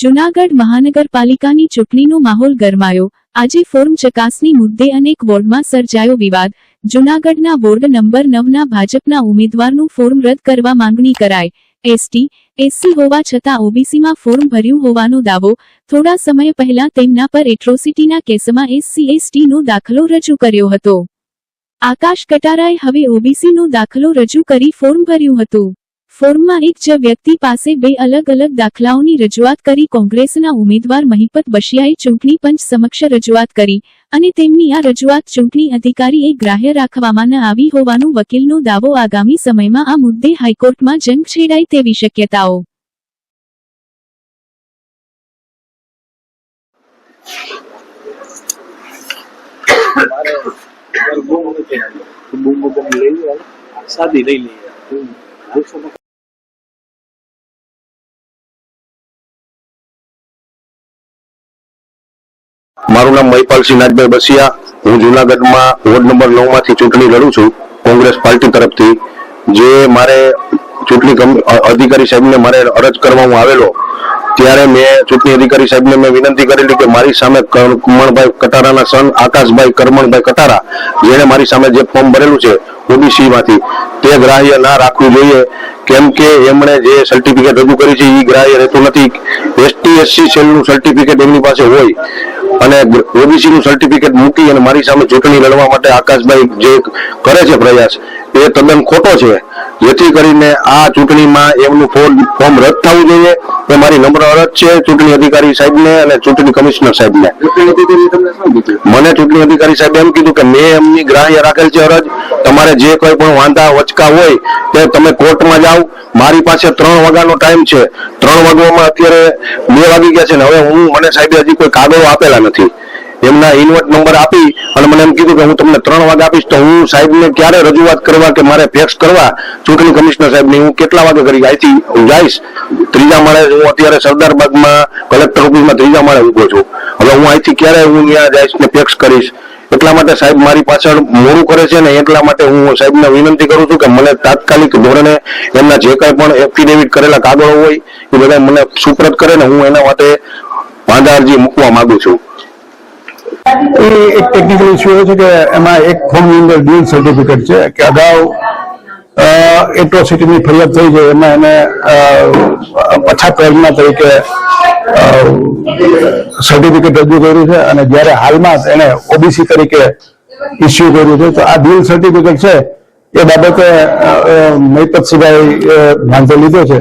જુનાગઢ મહાનગરપાલિકાની ચૂંટણીનો માહોલ ગરમાયો. આજે ફોર્મ ચકાસણી મુદ્દે અનેક વોર્ડમાં સર્જાયો વિવાદ. જુનાગઢના વોર્ડ નંબર નવના ભાજપના ઉમેદવારનું ફોર્મ રદ કરવા માંગણી કરાય એસટી, એસસી હોવા છતાં ઓબીસીમાં ફોર્મ ભર્યું હોવાનો દાવો. થોડા સમય પહેલા તેમના પર એટ્રોસિટીના કેસમાં એસસી, એસટીનો દાખલો રજૂ કર્યો હતો. આકાશ કટારાએ હવે ઓબીસીનો દાખલો રજૂ કરી ફોર્મ ભર્યું હતું. ફોર્મમાં એક જ વ્યક્તિ પાસે બે અલગ અલગ દાખલાઓની રજૂઆત કરી કોંગ્રેસના ઉમેદવાર મહિપત બશિયાએ ચૂંટણી પંચ સમક્ષ રજૂઆત કરી અને તેમની આ રજૂઆત ચૂંટણી અધિકારીએ ગ્રાહ્ય રાખવામાં ન આવી હોવાનો વકીલનો દાવો આગામી સમયમાં આ મુદ્દે હાઈકોર્ટમાં જંગ છેડાય તેવી શક્યતાઓ. સાદી લઈ મારું નામ મહિપાલસિંહ નાથભાઈ બસિયા. હું જુનાગઢમાં વોર્ડ નંબર નવમાંથી ચૂંટણી લડું છું, કોંગ્રેસ પાર્ટી તરફથી. જે મારે ચૂંટણી અધિકારી સાહેબને મારે અરજ કરવામાં આવેલો, ત્યારે મેં ચૂંટણી અધિકારી સાહેબને મેં વિનંતી કરેલી કે મારી સામે કુમણભાઈ કટારાના સન, આકાશભાઈ કરમણભાઈ કટારા, જેણે મારી સામે જે ફોર્મ ભરેલું છે, ઓબીસીમાંથી, તે ગ્રાહ્ય ના રાખવું જોઈએ. કેમ કે એમણે જે સર્ટિફિકેટ રજૂ કરી છે એ ગ્રાહ્ય રહેતું નથી. એસટી, એસસી સેલનું સર્ટિફિકેટ એમની પાસે હોય. અને ઓબીસી નું સર્ટિફિકેટ મૂકી અને મારી સામે ચૂંટણી લડવા માટે આકાશભાઈ જે કરે છે પ્રયાસ એ તદ્દન ખોટો છે. જેથી કરીને આ ચૂંટણીમાં એમનું ફોર્મ ફોર્મ રદ થવું જોઈએ. એ મારી નમ્ર અરજ છે ચૂંટણી અધિકારી સાહેબને અને ચૂંટણી કમિશનર સાહેબને. મને ચૂંટણી અધિકારી સાહેબ એમ કીધું કે મેં એમની ગ્રાહ્ય રાખેલ છે અરજ. તમારે જે કોઈ પણ વાંધા વચકા હોય તે તમે કોર્ટમાં જાઓ. મારી પાસે ત્રણ વાગ્યાનો ટાઈમ છે. ત્રણ વાગવામાં અત્યારે બે વાગી ગયા છે ને હવે હું મને સાહેબે હજી કોઈ કાગળો આપેલા નથી. એમના ઇન્વર્ટ નંબર આપી અને મને એમ કીધું કે હું તમને ત્રણ વાગે આપીશ તો હું સાહેબને ક્યારે રજૂઆત કરવા કે મારે ફેક્સ કરવા? ચૂંટણી કમિશનર સાહેબની હું કેટલા વાગે કરી? અહીંથી હું જઈશ. ત્રીજા માળે હું અત્યારે સરદારબાગમાં કલેક્ટર ઓફિસમાં ત્રીજા માળે ઊભો છું. હવે હું અહીંથી ક્યારે હું ત્યાં જઈશ ને ફેક્સ કરીશ? એટલા માટે સાહેબ મારી પાછળ મોડું કરે છે ને એટલા માટે હું સાહેબને વિનંતી કરું છું કે મને તાત્કાલિક ધોરણે એમના જે કાંઈ પણ એફિડેવિટ કરેલા કાગળો હોય એ બધા મને સુપ્રત કરે ને હું એના માટે વાંધા અરજી મૂકવા માંગુ છું. એ એક ટેકનિકલ ઇસ્યુ એ છે કે એમાં એક ફોર્મની અંદર ડ્યુઅલ સર્ટિફિકેટ છે કે અગાઉ એટ્રોસિટીની ફરિયાદ થઈ છે, એમાં એને પછાત વર્ગના તરીકે સર્ટિફિકેટ રજૂ કર્યું છે અને જ્યારે હાલમાં એને ઓબીસી તરીકે ઇસ્યુ કર્યું છે, તો આ ડ્યુઅલ સર્ટિફિકેટ છે, એ બાબતે મહિપતસિંહભાઈ વાંધો લીધો છે.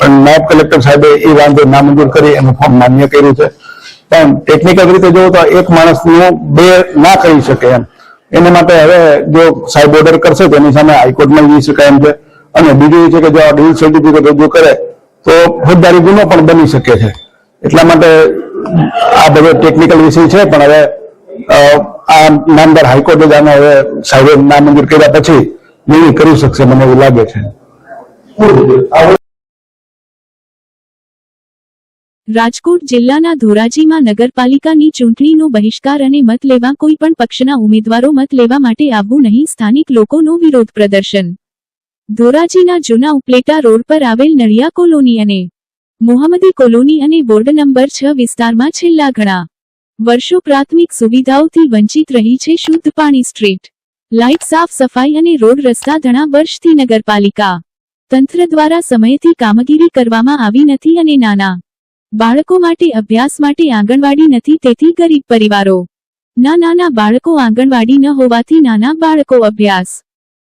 પણ નાયબ કલેક્ટર સાહેબે એ વાંધો નામંજૂર કરી, એનું ફોર્મ માન્ય કર્યું છે. પણ ટેકનિકલ રીતે જોવું તો એક માણસનું બે ના કરી શકે એમ. એના માટે હવે જો સાહેબ ઓર્ડર કરશે તો એની સામે હાઈકોર્ટમાં જઈ શકાય એમ છે. અને બીજું છે કે જો આ ડ્યુઅલ સર્ટિફિકેટ રજૂ કરે તો ફોજદારી ગુનો પણ બની શકે છે. એટલા માટે આ બધો ટેકનિકલ વિષય છે, પણ હવે આ નામદાર હાઈકોર્ટે જ આને હવે સાહેબે નામંજૂર કર્યા પછી નિર્ણય કરી શકશે, મને એવું લાગે છે. રાજકોટ જિલ્લાના ધોરાજીમાં નગરપાલિકાની ચૂંટણીનો બહિષ્કાર અને મત લેવા કોઈ પણ પક્ષના ઉમેદવારો મત લેવા માટે આવવું નહીં, સ્થાનિક લોકોનો વિરોધ પ્રદર્શન. ધોરાજીના જૂના ઉપલેટા રોડ પર આવેલ નળિયા કોલોની અને મોહમ્મદી કોલોની અને વોર્ડ નંબર છ વિસ્તારમાં છેલ્લા ઘણા વર્ષો પ્રાથમિક સુવિધાઓથી વંચિત રહી છે શુદ્ધ પાણી સ્ટ્રીટ, લાઇટ સાફ સફાઈ અને રોડ રસ્તા ઘણા વર્ષથી નગરપાલિકા તંત્ર દ્વારા સમયથી કામગીરી કરવામાં આવી નથી અને નાના બાળકો માટે અભ્યાસ માટે આંગણવાડી નથી, તેથી ગરીબ પરિવારો. ના નાના બાળકો આંગણવાડી ન હોવાથી નાના બાળકો અભ્યાસ.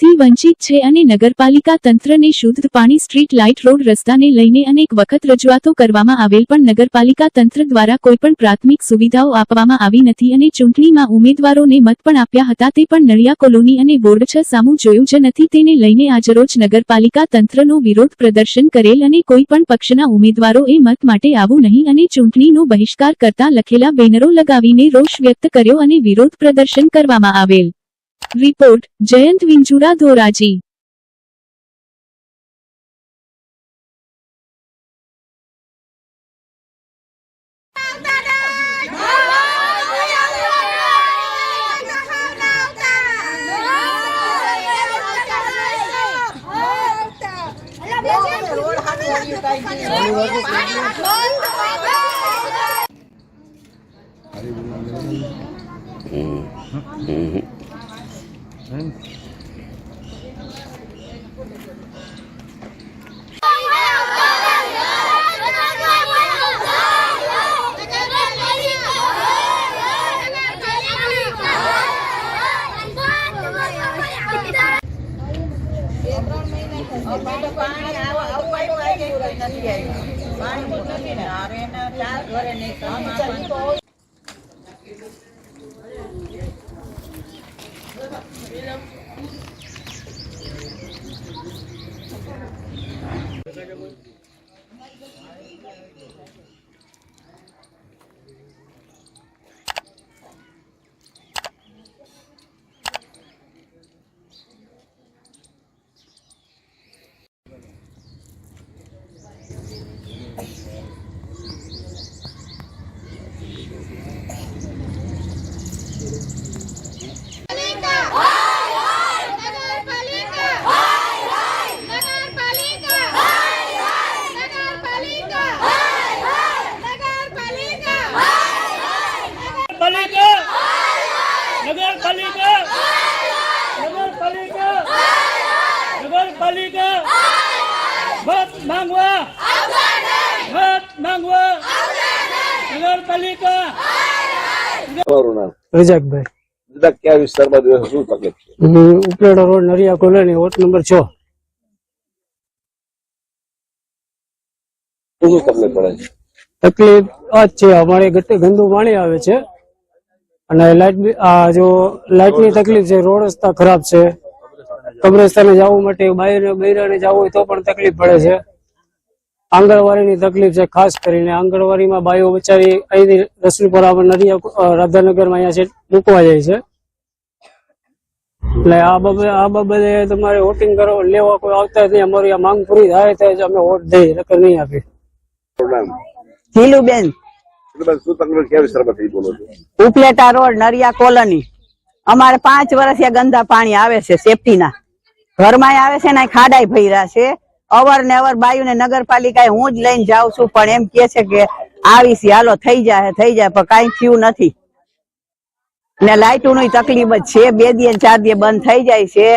થી વંચિત છે અને નગરપાલિકા તંત્રને શુદ્ધ પાણી સ્ટ્રીટ લાઇટ રોડ રસ્તાને લઈને અનેક વખત રજૂઆતો કરવામાં આવેલ પણ નગરપાલિકા તંત્ર દ્વારા કોઈપણ પ્રાથમિક સુવિધાઓ આપવામાં આવી નથી અને ચૂંટણીમાં ઉમેદવારોને મત પણ આપ્યા હતા તે પણ નળિયા કોલોની અને બોર્ડ છ સામું જોયું જ નથી. તેને લઈને આજરોજ નગરપાલિકા તંત્રનો વિરોધ પ્રદર્શન કરેલ અને કોઈ પણ પક્ષના ઉમેદવારોએ મત માટે આવું નહીં અને ચૂંટણીનો બહિષ્કાર કરતા લખેલા બેનરો લગાવીને રોષ વ્યક્ત કર્યો અને વિરોધ પ્રદર્શન કરવામાં આવેલ. Report Jayant Vinchura Dhoraji Mm-hmm. કોઈ નથી આવ્યું પાણી નથી ને અરે એના ચાર ઘરે નહીં કામ આપવાનું. પાલિકા નગરપાલિકા નગરપાલિકા નગરપાલિકા મત માંગવા. મત માંગવા. નગરપાલિકા. રજાકભાઈ. દાદા કયા વિસ્તારમાં છો? શું તકલીફ છે? હું Upleta road Nariya colony ward number છ. શું શું તકલીફ પડે છે? તકલીફ આ છે અમારે ગટે ગંદુ પાણી આવે છે. અને લાઇટ આ જો લાઇટની તકલીફ છે રોડ રસ્તા ખરાબ છે. કબ્રસ્તાને જવું માટે બાયરે બૈરાને જવું હોય તો પણ તકલીફ પડે છે. આંગણવાડીની તકલીફ છે ખાસ કરીને આંગણવાડીમાં બાયો બચારી અહીંથી રસુલપુર નરિયા રાધાનગરમાં અહીંયા છે મૂકવા જાય છે. એટલે આ બાબતે આ બાબતે તમારે વોટિંગ કરવા લેવા કોઈ આવતા જ નહીં. અમારી આ માંગ પૂરી થાય તો જ અમે વોટ દઈ નકર નહીં આપી. છો? Upleta road Nariya colony. અમારે પાંચ વર્ષથી આ ગંદા પાણી આવે છે સેફટીના ઘરમાં આવે છે ને ખાડાઈ ભર્યા છે. અવર ને અવર બાયુને નગરપાલિકા હું જ લઈને જાઉં છું, પણ એમ કે છે કે આવીશ, હાલો, થઈ જાય થઈ જાય પણ કઈ થયું નથી. ને લાઇટોની તકલીફ જ છે, બે દિવસ ચાર દિવસ બંધ થઈ જાય છે.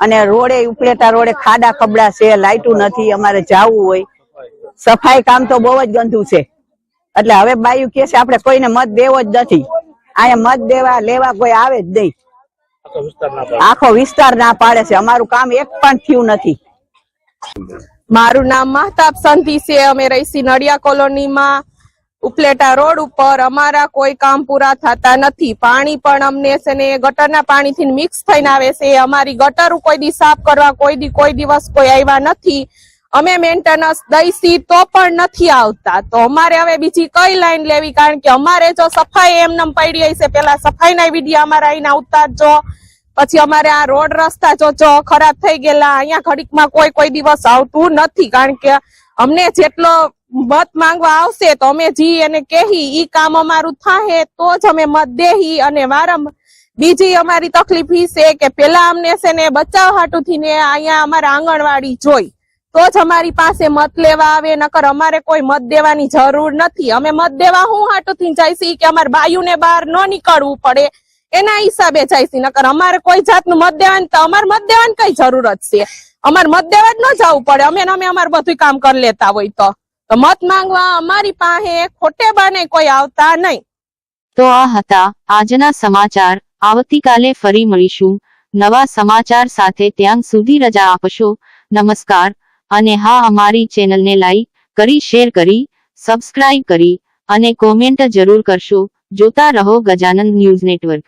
અને રોડે, ઉપલેટા રોડે ખાડા ખબડા છે, લાઇટો નથી, અમારે જાવું હોય. સફાઈ કામ તો બહુ જ ગંદુ છે. એટલે હવે બાયુ કે છે, આપણે કોઈને મત દેવો જ નથી. અહીંયા મત દેવા, લેવા કોઈ આવે જ નહીં. આખો વિસ્તાર ના પાડે. છે. અમારું કામ એક પણ થયું નથી. મારું નામ મહતાબ સંધિ છે. અમે રહીશી નડિયા કોલોનીમાં ઉપલેટા રોડ ઉપર. અમારા કોઈ કામ પૂરા થતા નથી. પાણી પણ અમને છે ને ગટરના પાણીથી મિક્સ થઈને આવે છે. અમારી ગટર કોઈ દી સાફ કરવા કોઈ દી કોઈ દિવસ કોઈ આવ્યા નથી. અમે મેન્ટેનન્સ દઈશી તો પણ નથી આવતા. તો અમારે હવે બીજી કઈ લાઈન લેવી? કારણ કે અમારે જો સફાઈ એમને પડી હશે પેલા સફાઈના વીડિયો અમારા અહીંના ઉતારજો પછી અમારે આ રોડ રસ્તા જો જો ખરાબ થઈ ગયેલા. અહીંયા ઘડીકમાં કોઈ કોઈ દિવસ આવતું નથી. કારણ કે અમને જેટલો મત માંગવા આવશે તો અમે જી એને કહી. ઈ કામ અમારું થાહે તો જ અમે મત દેહી. અને વારંવાર બીજી અમારી તકલીફ ઈ છે કે પેલા અમને છે ને બચાવ હાટુથી ને અહીંયા અમારા આંગણવાડી જોઈ. તો જ અમારી પાસે મત લેવા આવે, નકર અમારે કોઈ મત દેવાની જરૂર નથી. અમે મત દેવા હું હાટુથી જઈશી કે અમારે બાયુને બહાર ન નીકળવું પડે. એના હિસાબે જાય છે નકર અમારે કોઈ જાતનું મત દેવાની તો અમારે મત દેવાની કઈ જરૂરત છે. અમારે મત દેવા જ ન જવું પડે. અમે અમે અમારે બધું કામ કરી લેતા હોય તો મત માંગવા અમારી પાસે ખોટે બાને કોઈ આવતા નહીં. તો આ હતા આજના સમાચાર. આવતીકાલે ફરી મળીશું. નવા સમાચાર સાથે ત્યાં સુધી રજા આપશો. નમસ્કાર. અને હા, અમારી ચેનલને લાઈક કરી, શેર કરી, સબસ્ક્રાઇબ કરી અને કોમેન્ટ જરૂર કરશો જોતા રહો Gajanand news network